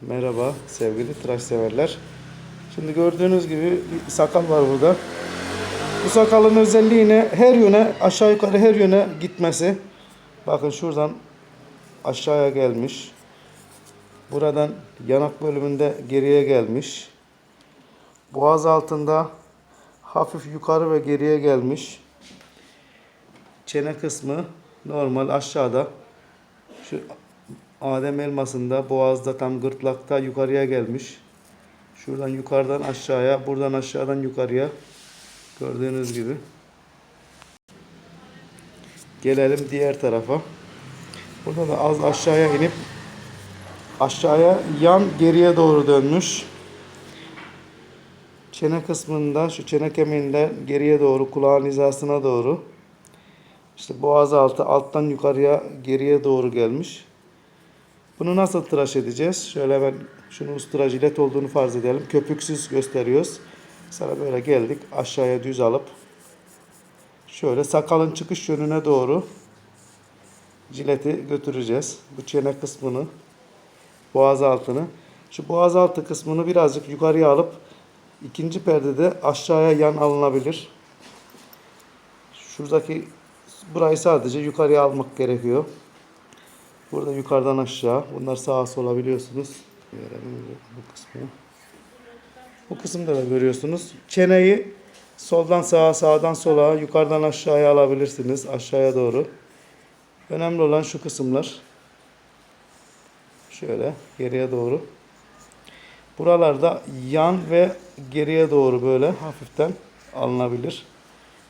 Merhaba sevgili tıraş severler. Şimdi gördüğünüz gibi bir sakal var burada. Bu sakalın özelliği ne? Her yöne aşağı yukarı her yöne gitmesi. Bakın şuradan aşağıya gelmiş. Buradan yanak bölümünde geriye gelmiş. Boğaz altında hafif yukarı ve geriye gelmiş. Çene kısmı normal aşağıda. Şu Adem elmasında boğazda tam gırtlakta yukarıya gelmiş. Şuradan yukarıdan aşağıya, buradan aşağıdan yukarıya gördüğünüz gibi. Gelelim diğer tarafa. Burada da az aşağıya inip aşağıya yan geriye doğru dönmüş. Çene kısmında şu çene kemiğinden geriye doğru kulağın hizasına doğru. İşte boğaz altı alttan yukarıya geriye doğru gelmiş. Bunu nasıl tıraş edeceğiz? Şöyle ben şunu ustura jilet olduğunu farz edelim. Köpüksüz gösteriyoruz. Sonra böyle geldik aşağıya düz alıp şöyle sakalın çıkış yönüne doğru jileti götüreceğiz. Bu çene kısmını boğaz altını. Şu boğaz altı kısmını birazcık yukarıya alıp ikinci perdede aşağıya yan alınabilir. Şuradaki burayı sadece yukarıya almak gerekiyor. Burada yukarıdan aşağı. Bunlar sağa sola biliyorsunuz. Bu kısmı. Bu kısımda da görüyorsunuz. Çeneyi soldan sağa, sağdan sola, yukarıdan aşağıya alabilirsiniz. Aşağıya doğru. Önemli olan şu kısımlar. Şöyle geriye doğru. Buralarda yan ve geriye doğru böyle hafiften alınabilir.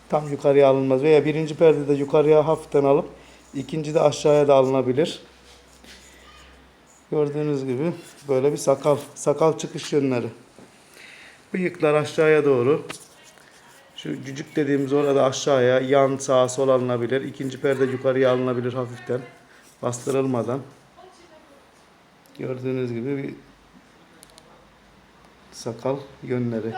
Tam yukarıya alınmaz veya birinci perdede yukarıya hafiften alıp ikinci de aşağıya da alınabilir. Gördüğünüz gibi böyle bir sakal, sakal çıkış yönleri. Bıyıklar aşağıya doğru. Şu cücük dediğimiz orada aşağıya, yan sağa sol alınabilir. İkinci perde yukarıya alınabilir hafiften. Bastırılmadan. Gördüğünüz gibi bir sakal yönleri.